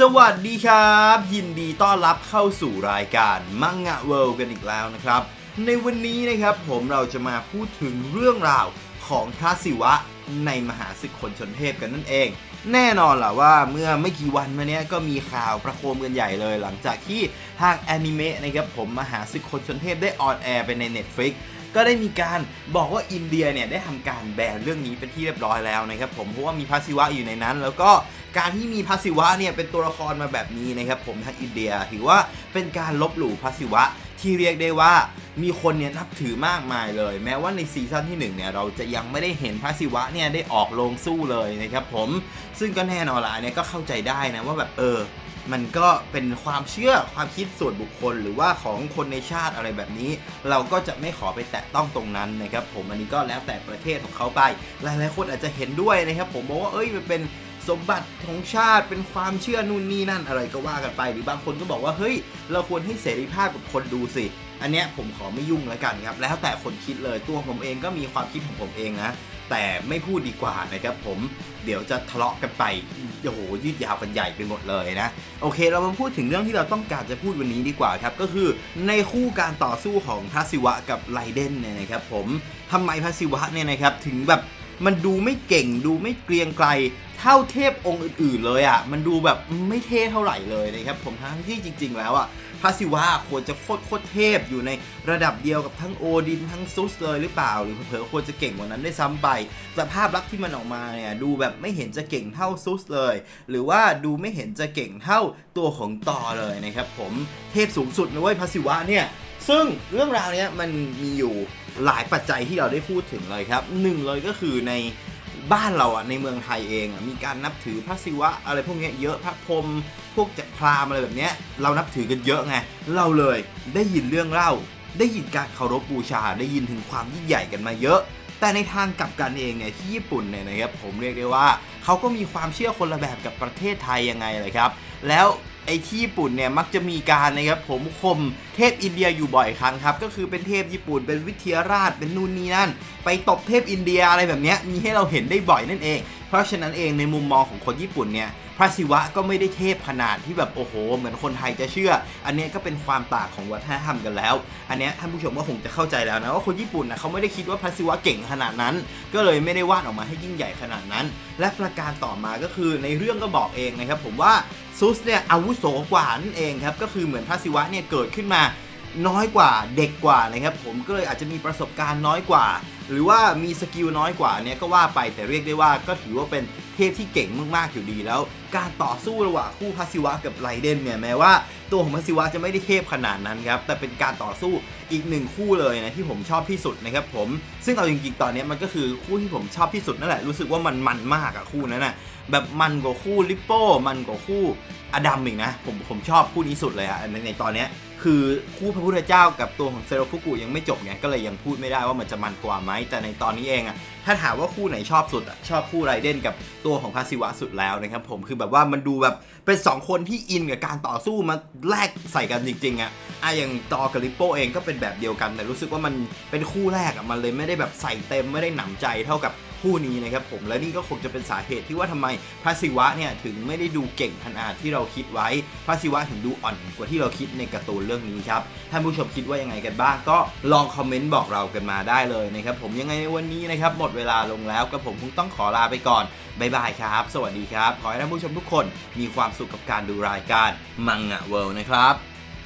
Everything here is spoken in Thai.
สวัสดีครับ ยินดีต้อนรับเข้าสู่รายการมังงะเวิลด์กันอีกแล้วนะครับ ในวันนี้นะครับผมเราจะมาพูดถึงเรื่องราวของพระศิวะในมหาศึกคนชนเทพกันนั่นเอง แน่นอนล่ะว่าเมื่อไม่กี่วันมาเนี้ยก็มีข่าวประโคมกันใหญ่เลย หลังจากที่ทางแอนิเมะนะครับผมมหาศึกคนชนเทพได้ออนแอร์ไปใน Netflix ก็ได้มีการบอกว่าอินเดียเนี่ยได้ทำการแบนเรื่องนี้เป็นที่เรียบร้อยแล้วนะครับผมเพราะว่ามีพระศิวะอยู่ในนั้น แล้วก็การที่มีพระศิวะเนี่ยเป็นตัวละครมาแบบนี้นะครับผมทางอินเดียถือว่าเป็นการลบหลู่พระศิวะที่เรียกได้ว่ามีคนเนี่ยนับถือมากมายเลย แม้ว่าในซีซั่นที่หนึ่งเนี่ยเราจะยังไม่ได้เห็นพระศิวะเนี่ยได้ออกโรงสู้เลยนะครับผมซึ่งก็แน่นอนละเนี่ยก็เข้าใจได้นะว่าแบบเออ มันก็เป็นความเชื่อความคิดส่วนบุคคล หรือว่าของคนในชาติอะไรแบบนี้ เราก็จะไม่ขอไปแตะต้องตรงนั้นนะครับผมอันนี้ก็แล้วแต่ประเทศของเขาไป หลายๆคนอาจจะเห็นด้วยนะครับผมบอกว่าเอ้ยมันเป็น สมบัติของชาติเป็นความเชื่อนู่นนี่นั่นอะไรก็ว่ากันไป หรือบางคนก็บอกว่าเฮ้ย เราควรให้เสรีภาพกับคนดูสิ อันเนี้ยผมขอไม่ยุ่งแล้วกันครับ แล้วแต่คนคิดเลยตัวผมเองก็มีความคิดของผมเองนะ แต่ไม่พูดดีกว่านะครับผมเดี๋ยวจะทะเลาะกันไปโอ้โหยืดยาวกันใหญ่ไปหมดเลยนะ โอเค เรามาพูดถึงเรื่องที่เราต้องการจะพูดวันนี้ดีกว่าครับ ก็คือในคู่การต่อสู้ของพระศิวะกับไลเดนเนี่ยนะครับผมทำไมพระศิวะเนี่ยนะครับถึงแบบ มันดูไม่เก่งดูไม่เกรียงไกรเท่าเทพองค์อื่นๆเลยอะ่ะ มันดูแบบไม่เท่เท่าไหร่เลยนะครับผมทั้งที่จริง ๆ แล้วอะ่ะพระศิวะควรจะโคตรโคตรเทพอยู่ในระดับเดียวกับทั้งโอดินทั้งซุสเลยหรือเปล่า หรือเผลอควรจะเก่งกว่านั้นได้ซ้ำไปแต่ภาพลักษณ์ที่มันออกมาเนี่ยดูแบบไม่เห็นจะเก่งเท่าซุสเลย หรือว่าดูไม่เห็นจะเก่งเท่าตัวของต่อเลยนะครับผมเทพสูงสุดนะเว้ยพระศิวะเนี่ย ซึ่งเรื่องราวนี้มันมีอยู่หลายปัจจัยที่เราได้พูดถึงเลยครับหนึ่งเลยก็คือในบ้านเราอะในเมืองไทยเองอะมีการนับถือพระศิวะอะไรพวกนี้เยอะพระพรหมพวกจักรพราหมณ์อะไรแบบนี้เรานับถือกันเยอะไงเราเลยได้ยินเรื่องเล่า ได้ยินการเคารพบูชา ได้ยินถึงความยิ่งใหญ่กันมาเยอะ แต่ในทางกลับกันเองเนี่ยที่ญี่ปุ่นเนี่ยนะครับผมเรียกได้ว่าเขาก็มีความเชื่อคนละแบบกับประเทศไทยยังไงเลยครับ แล้ว ไอ้ที่ญี่ปุ่นเนี่ยมักจะมีการนะครับผมคมเทพอินเดียอยู่บ่อยครั้งครับ ก็คือเป็นเทพญี่ปุ่นเป็นวิทยาราชเป็นนู่นนี่นั่น ไปตบเทพอินเดียอะไรแบบนี้มีให้เราเห็นได้บ่อยนั่นเอง เพราะฉะนั้นเองในมุมมองของคนญี่ปุ่นเนี่ย พระศิวะก็ไม่ได้เทพขนาดที่แบบโอ้โห เหมือนคนไทยจะเชื่อ อันเนี้ยก็เป็นความต่างของวัฒนธรรมกันแล้ว อันเนี้ยท่านผู้ชมก็คงจะเข้าใจแล้วนะว่าคนญี่ปุ่นนะเขาไม่ได้คิดว่าพระศิวะเก่งขนาดนั้น ก็เลยไม่ได้วาดออกมาให้ยิ่งใหญ่ขนาดนั้น และประการต่อมาก็คือในเรื่องก็บอกเองนะครับผมว่าซุสเนี่ยอาวุโสกว่านั่นเองครับก็คือเหมือนพระศิวะเนี่ยเกิดขึ้นมาน้อยกว่าเด็กกว่านะครับผมก็เลยอาจจะมีประสบการณ์น้อยกว่า หรือว่ามีสกิลน้อยกว่าเนี่ยก็ว่าไปแต่เรียกได้ว่าก็ถือว่าเป็น เทพที่เก่งมากๆอยู่ดีแล้ว การต่อสู้ระหว่างคู่พัซิวะกับไรเดนเนี่ยแม้ว่า ตัวของพัซิวะจะไม่ได้เทพขนาดนั้นครับแต่เป็นการต่อสู้อีกหนึ่งคู่เลยนะที่ผมชอบที่สุดนะครับผมซึ่งเอาจริงๆตอนเนี้ยมันก็คือคู่ที่ผมชอบที่สุดนั่นแหละรู้สึกว่ามันมันมากอะคู่นั้นอะ แบบมันกว่าคู่ลิปโป้มันกว่าคู่อดัมอีกนะ ผมผมชอบคู่นี้สุดเลยอะในในตอนเนี้ยคือคู่พระพุทธเจ้ากับตัวของเซโรฟุกุยังไม่จบไงก็เลยยังพูดไม่ได้ว่ามันจะมันกว่าไหมแต่ในตอนนี้เองอะถ้าถามว่าคู่ไหนชอบสุดอะชอบคู่ไรเดนกับตัวของพาซิวะสุดแล้วนะครับผมคือแบบว่ามันดูแบบเป็นสองคนที่อินกับการต่อสู้มาแลกใส่กันจริงๆอะอะอย่างตอกับลิปโป้เองก็เป็นแบบเดียวกันแต่รู้สึกว่ามันเป็นคู่แรกอะมันเลยไม่ได้แบบใส่เต็มไม่ได้หนำใจเท่ากับ คู่นี้นะครับผมและนี่ก็คงจะเป็นสาเหตุที่ว่าทำไมพระศิวะเนี่ยถึงไม่ได้ดูเก่งขนาดที่เราคิดไว้ พระศิวะถึงดูอ่อนกว่าที่เราคิดในการ์ตูนเรื่องนี้ครับท่านผู้ชมคิดว่ายังไงกันบ้าง ก็ลองคอมเมนต์บอกเรากันมาได้เลยนะครับผมยังไงในวันนี้นะครับหมดเวลาลงแล้วกับผมคงต้องขอลาไปก่อนบ๊ายบายครับ สวัสดีครับ ขอให้ท่านผู้ชมทุกคนมีความสุขกับการดูรายการมังงะเวิลด์นะครับ